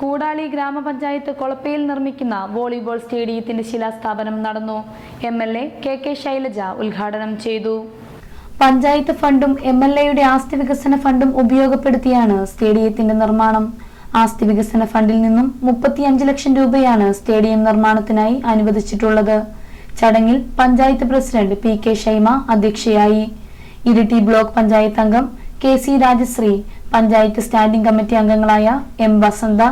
കൂടാളി ഗ്രാമപഞ്ചായത്ത് കൊളപ്പയിൽ നിർമ്മിക്കുന്ന വോളിബോൾ സ്റ്റേഡിയത്തിന്റെ ശിലാസ്ഥാപനം നടന്നു. M L A K K Shailaja ഉദ്ഘാടനം ചെയ്തു. പഞ്ചായത്ത് ഫണ്ടും എം എൽ എയുടെ ആസ്തി വികസന ഫണ്ടും ഉപയോഗപ്പെടുത്തിയാണ് സ്റ്റേഡിയത്തിന്റെ നിർമ്മാണം. ആസ്തി വികസന ഫണ്ടിൽ നിന്നും മുപ്പത്തിയഞ്ച് ലക്ഷം രൂപയാണ് സ്റ്റേഡിയം നിർമ്മാണത്തിനായി അനുവദിച്ചിട്ടുള്ളത്. ചടങ്ങിൽ panchayat president P K Shaima അധ്യക്ഷയായി. ഇരിട്ടി ബ്ലോക്ക് പഞ്ചായത്ത് അംഗം K C Rajasree panchayat standing committee അംഗങ്ങളായ M Vasantha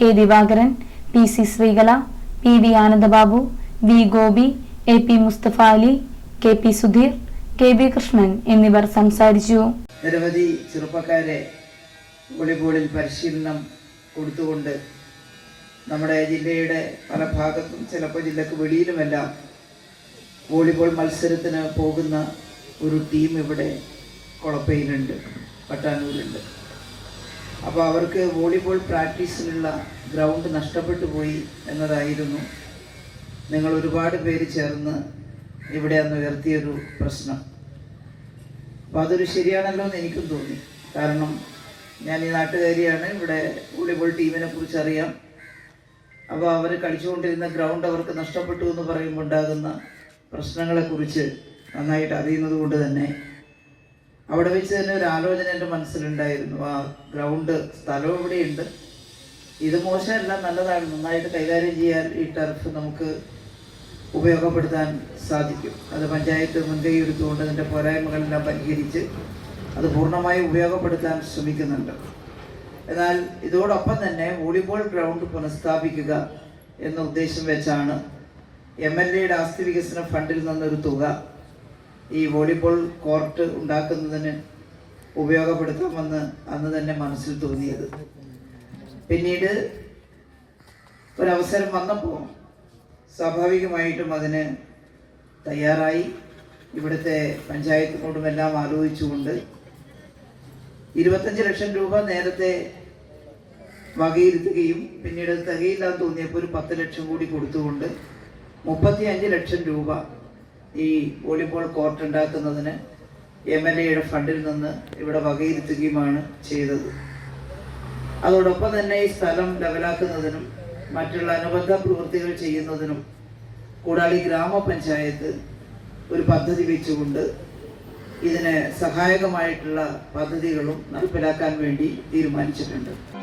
K Divakaran P C Sreekala P V Anandababu V Gopi A P Mustafa Ali K P Sudheer K B Krishnan എന്നിവർ സംസാരിച്ചു. നിരവധി ചെറുപ്പക്കാരെ വോളിബോളിൽ പരിശീലനം കൊടുത്തുകൊണ്ട് നമ്മുടെ ജില്ലയുടെ പല ഭാഗത്തും ചിലപ്പോൾ ജില്ലക്ക് വെളിയിലുമെല്ലാം വോളിബോൾ മത്സരത്തിന് പോകുന്ന ഒരു ടീം ഇവിടെ കുളപ്പയിലുണ്ട് പട്ടാനൂരുണ്ട്. അപ്പോൾ അവർക്ക് വോളിബോൾ പ്രാക്ടീസിനുള്ള ഗ്രൗണ്ട് നഷ്ടപ്പെട്ടു പോയി എന്നതായിരുന്നു. നിങ്ങൾ ഒരുപാട് പേര് ചേർന്ന് ഇവിടെ അന്ന് ഉയർത്തിയൊരു പ്രശ്നം. അപ്പോൾ അതൊരു ശരിയാണല്ലോ എന്ന് എനിക്കും തോന്നി. കാരണം ഞാൻ ഈ നാട്ടുകാരിയാണ് ഇവിടെ വോളിബോൾ ടീമിനെ കുറിച്ച് അറിയാം. അപ്പോൾ അവർ കളിച്ചുകൊണ്ടിരുന്ന ഗ്രൗണ്ട് അവർക്ക് നഷ്ടപ്പെട്ടു എന്ന് പറയുമ്പോൾ ഉണ്ടാകുന്ന പ്രശ്നങ്ങളെക്കുറിച്ച് നന്നായിട്ട് അറിയുന്നത് കൊണ്ട് തന്നെ അവിടെ വെച്ച് തന്നെ ഒരു ആലോചന എന്റെ മനസ്സിലുണ്ടായിരുന്നു. ആ ഗ്രൗണ്ട് സ്ഥലം ഇവിടെയുണ്ട്. ഇത് മോശമല്ല നല്ലതാണ്. നന്നായിട്ട് കൈകാര്യം ചെയ്യാൻ ഈ ടർഫ് നമുക്ക് ഉപയോഗപ്പെടുത്താൻ സാധിക്കും. അത് പഞ്ചായത്ത് മുൻകൈ എടുത്തുകൊണ്ട് അതിന്റെ പോരായ്മകളെല്ലാം പരിഹരിച്ച് അത് പൂർണമായി ഉപയോഗപ്പെടുത്താൻ ശ്രമിക്കുന്നുണ്ട്. എന്നാൽ ഇതോടൊപ്പം തന്നെ വോളിബോൾ ഗ്രൗണ്ട് പുനഃസ്ഥാപിക്കുക എന്ന ഉദ്ദേശം വെച്ചാണ് എം എൽ എയുടെ ആസ്തി വികസന ഫണ്ടിൽ നിന്നൊരു തുക ഈ വോളിബോൾ കോർട്ട് ഉണ്ടാക്കുന്നതിന് ഉപയോഗപ്പെടുത്താമെന്ന് അന്ന് തന്നെ മനസ്സിൽ തോന്നിയത്. പിന്നീട് ഒരവസരം വന്നപ്പോൾ സ്വാഭാവികമായിട്ടും അതിന് തയ്യാറായി. ഇവിടുത്തെ പഞ്ചായത്തിനോടും എല്ലാം ആലോചിച്ചുകൊണ്ട് ഇരുപത്തഞ്ച് ലക്ഷം രൂപ നേരത്തെ വകയിരുത്തുകയും പിന്നീട് തികയില്ലാന്ന് തോന്നിയപ്പോൾ ഒരു പത്ത് ലക്ഷം കൂടി കൊടുത്തുകൊണ്ട് മുപ്പത്തി അഞ്ച് ലക്ഷം രൂപ ഈ വോളിബോൾ കോർട്ട് ഉണ്ടാക്കുന്നതിന് എം എൽ എയുടെ ഫണ്ടിൽ നിന്ന് ഇവിടെ വകയിരുത്തുകയുമാണ് ചെയ്തത്. അതോടൊപ്പം തന്നെ ഈ സ്ഥലം ലെവലാക്കുന്നതിനും മറ്റുള്ള അനുബന്ധ പ്രവൃത്തികൾ ചെയ്യുന്നതിനും കൂടാളി ഗ്രാമപഞ്ചായത്ത് ഒരു പദ്ധതി വെച്ചുകൊണ്ട് ഇതിന് സഹായകമായിട്ടുള്ള പദ്ധതികളും നടപ്പിലാക്കാൻ വേണ്ടി തീരുമാനിച്ചിട്ടുണ്ട്.